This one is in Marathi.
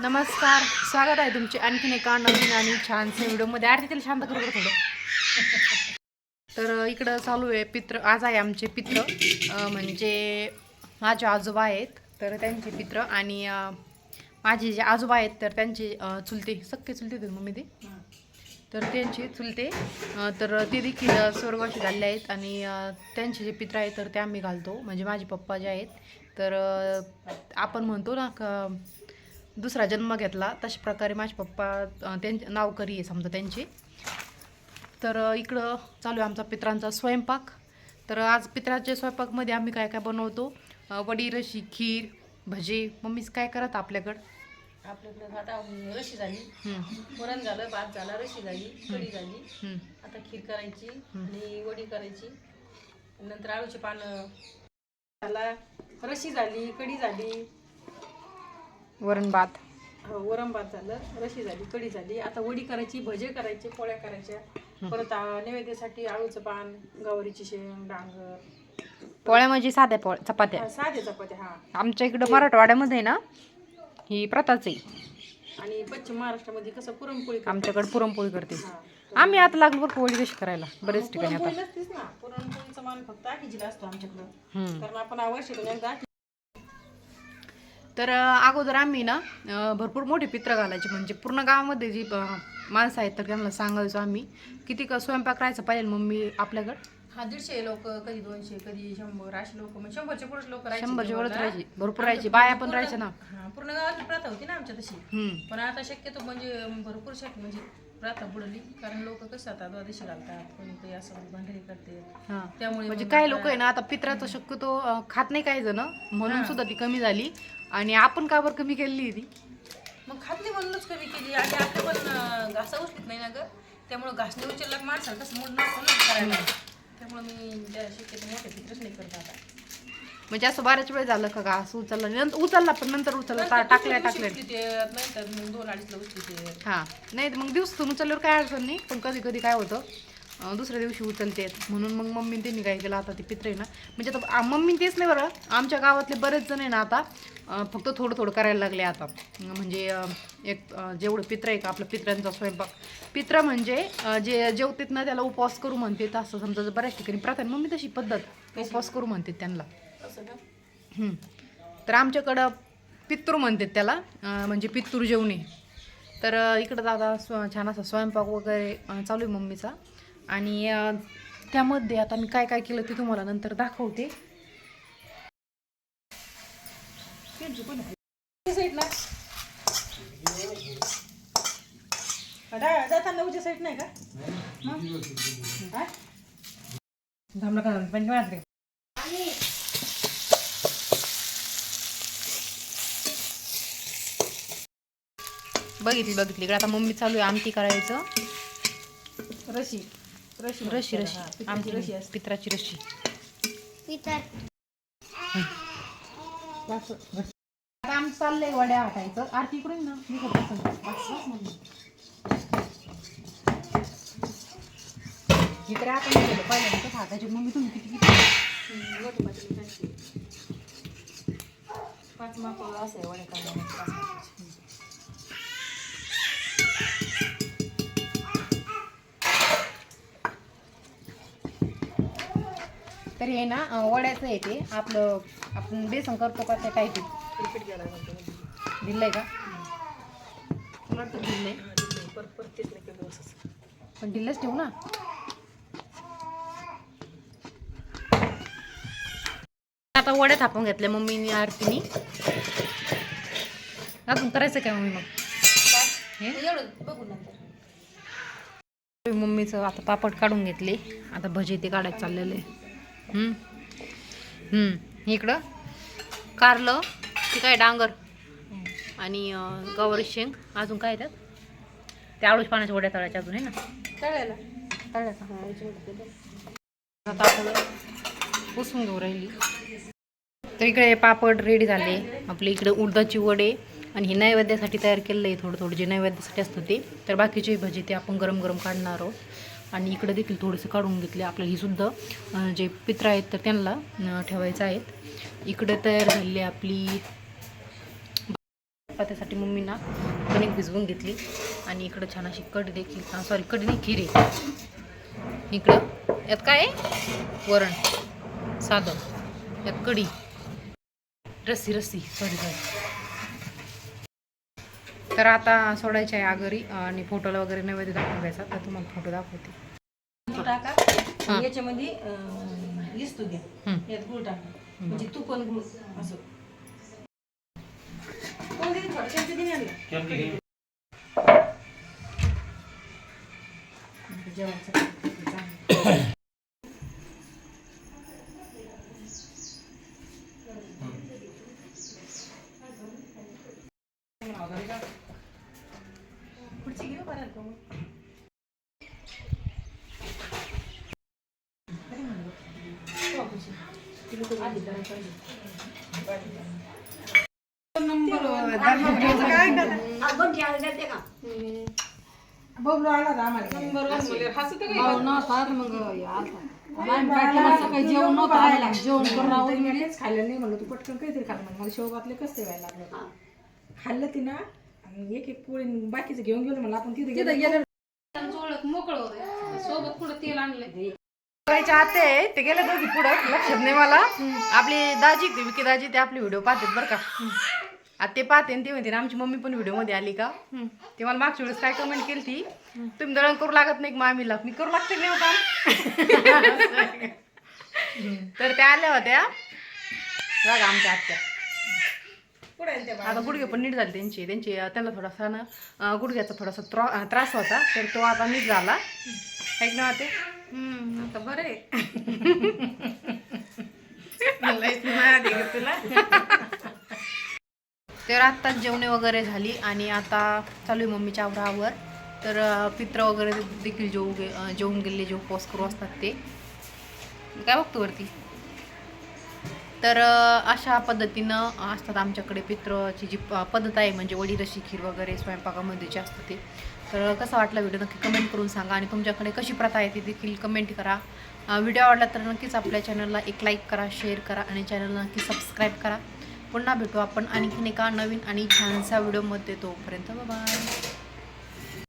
नमस्कार स्वागत आहे तुमचे आणखीन एका नवीन आणि छानसे व्हिडिओमध्ये. आरती तिला शांत करू थोडं. तर इकडं चालू आहे पित्र आज आहे आमचे पित्र म्हणजे माझे आजोबा आहेत तर त्यांचे पित्र आणि माझे जे आजोबा आहेत तर त्यांचे चुलते सख्खे चुलते होते मम्मी ते. तर त्यांचे चुलते तर ते देखील अं, स्वर्गवासी झाले आहेत आणि त्यांचे जे पित्र आहेत तर ते आम्ही घालतो. म्हणजे माझे पप्पा जे आहेत तर आपण म्हणतो ना का दुसरा जन्म घेतला तशा प्रकारे माझे पप्पा त्यांचे नावकरी आहे समजा त्यांचे. तर इकडं चालू आहे आमचा पित्रांचा स्वयंपाक. तर आज पित्राच्या स्वयंपाकमध्ये आम्ही काय काय बनवतो वडी रशी खीर भजी. मम्मीच काय करत आपल्याकडं? आपल्याकडं आता रशी झाली. वरण झालं भात झाला रशी झाली कढी झाली. आता खीर करायची आणि वडी करायची. नंतर आळूची पानं झाला रशी झाली कढी झाली. वरण भात. हो, वरण भात झालं रशी झाली कढी झाली. आता वडी करायची भजे करायचे पोळ्या करायच्या. परत आ, नैवेद्यासाठी आळूचं पान गवारीची शेंग डांगर. पोळ्या म्हणजे साध्या पोळ्या चपात्या. हा, साधे चपात्या हा. आमच्या इकडं मराठवाड्यामध्ये ना ही प्रथाच आहे. आणि पश्चिम महाराष्ट्रामध्ये कसं पुरणपोळी करतात. आमच्याकडे पुरणपोळी करते. हा. आम्ही आता लागलो बरं पोळी कशी करायला बरेच ठिकाणी आता. पुरणपोळी नसतेच ना. पुरणपोळीचा मान फक्त आखीजीला असतो आमच्याकडं. हम्म. कारण आपण वर्षातून एकदा आखी- तर अगोदर आम्ही ना भरपूर मोठे पित्र घालायचे. म्हणजे पूर्ण गावामध्ये जी माणसं आहेत तर त्यांना सांगायचो आम्ही किती का स्वयंपाक करायचं पाहिजे. मम्मी आपल्याकडं हा दीडशे लोक कधी दोनशे कधी शंभर असे लोक. म्हणजे शंभरचे पुढे लोक शंभरच्या वरच राहायची. भरपूर राहायची. बाया पण राहायच्या ना. हा पूर्ण गावाची प्रथा होती ना आमच्या तशी. हम्म. पण आता शक्यतो म्हणजे भरपूर शक्य म्हणजे प्रथा बुडली कारण लोक कसं आता द्वादशी घालतात कोणी काही असं भांडणी करते. हा. त्यामुळे म्हणजे मग आता- लोक आहे ना आता पित्राचं शक्यतो अं, खात नाही काही जण म्हणून सुद्धा ती कमी झाली. आणि आपण का बरं कमी केलेली ती? मग खातली म्हणूनच कमी केली. आणि आपलं पण अं, घासा उचलीत नाही ना ग. त्यामुळे घासणे उचलला माणसाला कसं मूड नसतो ना करायला. त्यामुळे मी त्या शक्यतो मोठे चित्रच नाही करत आता. म्हणजे असं बऱ्याच वेळ झालं का घास उचलला नंतर उचलला पण नंतर उचलला टाकल्या टाकल्या. मग दोन अडीचला उचली ते. हा. नाही मग दिवसातून उचलल्यावर काय अडचण नाही पण कधी कधी काय होतं दुसऱ्या दिवशी उचलते. म्हणून मग मम्मी त्यांनी काय केलं आता ते पित्र आहे ना म्हणजे आता मम्मी तेच नाही बरं आमच्या गावातले बरेच जण आहे ना आता फक्त थोडं थोडं करायला लागले आता. म्हणजे एक जेवढं पित्र आहे का आपलं पित्रांचा स्वयंपाक. पित्र म्हणजे जे जेवतेत ना त्याला उपवास करू म्हणते असं समजा जर बऱ्याच ठिकाणी प्रथा. मम्मी तशी पद्धत उपवास करू म्हणते त्यांना. हं. तर आमच्याकडं पितृ म्हणतात त्याला अं, म्हणजे पितृ जेवणे. तर अं, इकडं दादा स्व छान असा स्वयंपाक वगैरे अं, चालू आहे मम्मीचा. आणि अं, त्यामध्ये आता मी काय काय केलं ते तुम्हाला नंतर दाखवते. साईड ना डा- जाताना उद्या साईड नाही का? हा? थांबलं का? पंचमात्र बघितली बघितली. इकडे आता मम्मी चालू आहे आमटी करायचं. रशी. रशी रशी रशी. आमटी रशी असते. पित्राची रशी. आता आमचं चाललंय वड्या हाटायचं आरती इकडून ना. मी करते संग. बस, बस मम्मी. इकडे आपण नाही केलं. पहिल्यांदा हाताची मम्मी तुम्ही किती किती. पाच माप असं आहे वड्या करण्यामध्ये, तर हे ना वड्याचं आहे ते. आपलं आपण बेसन करतो का त्या टाईपीत ते दिलंय का? तुला तर दिलंय पण दिलंच ठेवू ना. आता वड्या थापून घेतल्या मम्मीनी आरतीनी. अजून करायचं काय मम्मी मग? बघू नंतर मम्मीचं आता पापड काढून घेतले. आता भजी ते काढायचं चाललेलं. आहे इकडं. कारलं ते काय डांगर. आणि गवारी शेंग. अजून काय त्यात? त्या आळूच पाण्याच्या वड्या तळायच्या अजून आहे ना? तळायला. पुसून घेऊ राहिली. तर इकडे पापड रेडी झाले. आपले इकडे उडदाची वडे आणि हे नैवेद्यासाठी तयार केलेलं आहे थोडं थोडं जे नैवेद्यासाठी असतं ते. तर बाकीचे भजी ते आपण गरम गरम काढणार आहोत. आणि इकडं देखील थोडेसे काढून घेतले. आपल्याला ही सुद्धा जे पित्र आहेत तर त्यांना ठेवायचं आहेत. इकडे तयार झालेली आपली त्यासाठी मम्मीना कणिक भिजवून घेतली. आणि इकडं छान अशी कट देखील सॉरी कढी नाही खीर इकडं यात काय आहे? वरण साधं. यात कढी. रस्सी रस्सी सॉरी सॉरी तर आता सोडायचे आहे आगरी आणि फोटोला वगैरे नैवेद्य दाखवायचा तर तुम्हाला फोटो दाखवते. गुळ टाका. आणि याच्यामध्ये लिस्तू. यात गुळ टाका. म्हणजे तू पण गुळ असं. कोण दिली थोडं त्यांचं दिली आणलं जेवायचं पुढची घेऊ बरं का मग? बबलू आला का आम्हाला जेवण नव्हतं जेवण करून मी काहीच खाल्लं नाही म्हणलं तू पटकन काहीतरी खाल्लं म्हणलं मला शेवगातले कसं व्हायला लागलं खाल्लं ती ना एक एक पोळी बाकीचं घेऊन गेलो म्हणलं आपण तिथे गेलं. मोकळ सोबत पुढे तेल आणलं करायचे आते ते गेले दोघी पुढं लक्षात नाही मला. आपली दाजी ते विकी दाजी ते आपले व्हिडिओ पाहतात बरं का. आता ते पाहते ते म्हणते ना, आमची मम्मी पण व्हिडिओमध्ये आली का? ते मला मागच्या वेळेस काय कमेंट केली ती तुम्ही दळण करू लागत नाही का मामीला? मी करू लागते नाही हो काम? तर त्या आल्या होत्या. बघा आमच्या आत्या. आता गुडघे पण नीट झाले त्यांचे. त्यांचे त्यांना थोडासा ना गुडघ्याचा थोडासा त्रा त्रास होता तर तो आता नीट झाला. ऐक ना ते. आता बरे तर आत्ताच जेवणे वगैरे झाली आणि आता चालू आहे मम्मीच्या आवरावर. तर पित्र वगैरे देखील जेवू गे जेवून गेलेले जे उपवास करू असतात ते. काय बघतो वरती? तर अशा पद्धतीनं असतात आमच्याकडे पित्रची जी प- पद्धत आहे म्हणजे वडीरशी खीर वगैरे स्वयंपाकामध्ये जे असतं ते. तर कसं वाटलं व्हिडिओ नक्की कमेंट करून सांगा आणि तुमच्याकडे कशी प्रथा आहे ती देखील कमेंट करा. व्हिडिओ आवडला तर नक्कीच आपल्या चॅनलला एक लाईक करा शेअर करा आणि चॅनलला नक्की सबस्क्राईब करा. पुन्हा भेटू आपण आणखीन एका नवीन आणि छानसा व्हिडिओमध्ये तोपर्यंत बाय